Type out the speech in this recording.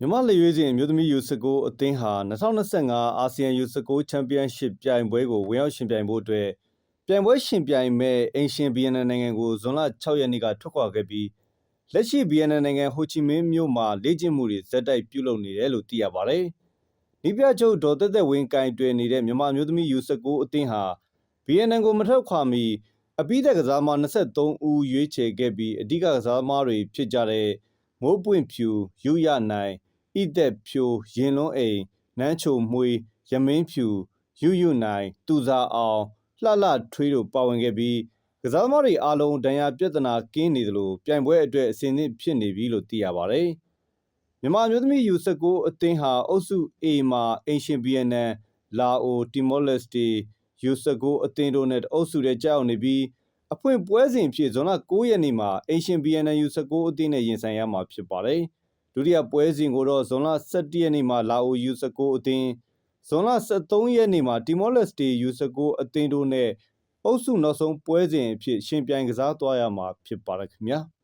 မြန်မာလက်ရွေးစင်အမျိုးသမီးယူစကိုအသင်းဟာ2025အာဆီယံယူစကိုချန်ပီယံရှစ်ပြိုင်ပွဲကိုဝင်ရောက်ရှင်ပြိုင်ဖို့အတွက်ပြိုင်ပွဲရှင်ပြိုင်မဲ့အင်ရှင်ဗီယက်နမ်နိုင်ငံကိုဇွန်လ6ရက်နေ့ကထွက်ခွာခဲ့ပြီးလက်ရှိဗီယက်နမ်နိုင်ငံဟိုချီမင်းမြို့မှာလေ့ကျင့်မှုတွေဇက်တိုက်ပြုလုပ်နေတယ်လို့သိရပါတယ်။ဒီပြချုပ်ဒေါ်သက်သက်ဝင်းကင်တွယ်နေတဲ့မြန်မာအမျိုးသမီးယူစကိုအသင်းဟာဗီယက်နမ်ကိုမထွက်ခွာမီအပိသက်ကစားမ23ဦးရွေးချယ်ခဲ့ပြီးအဓိကကစားသမားတွေဖြစ်ကြတဲ့မိုးပွင့်ဖြူယူရနိုင် ဣသက်ဖြိုရင်လွန်းအိမ်နန်းချိုမွေးရမင်းဖြူယူယူနိုင်တူစာအောင်လှလှထွေးတို့ပါဝင်ခဲ့ပြီးကစားသမားတွေအားလုံးဒဏ်ရာပြဿနာကင်းနေသလိုပြိုင်ပွဲအတွက်အဆင်သင့်ဖြစ်နေပြီလို့သိရပါတယ်။မြန်မာအမျိုးသမီးယူ၁၉အသင်းဟာအုပ်စု A မှာအင်ရှင်ဗီယက်နမ်လာအိုတီမောလက်စတေယူ၁၉အသင်းတို့နဲ့အုပ်စုထဲကြောက်နေပြီးအဖွင့်ပွဲစဉ်ဖြစ်ဇွန်လ9ရက်နေ့မှာအင်ရှင်ဗီယက်နမ်ယူ၁၉အသင်းနဲ့ရင်ဆိုင်ရမှာဖြစ်ပါတယ်။ ဒုတိယပွဲစဉ်ကိုတော့ဇွန်လ17ရက်နေ့မှာလာအိုယူ19 အသင်းဇွန်လ23ရက်နေ့မှာတီမောလက်စတေယူ19 အသင်းတို့နဲ့အုပ်စုနောက်ဆုံးပွဲစဉ်အဖြစ်ရှင်ပြိုင်ကစားသွားရမှာဖြစ်ပါတယ်ခင်ဗျာ။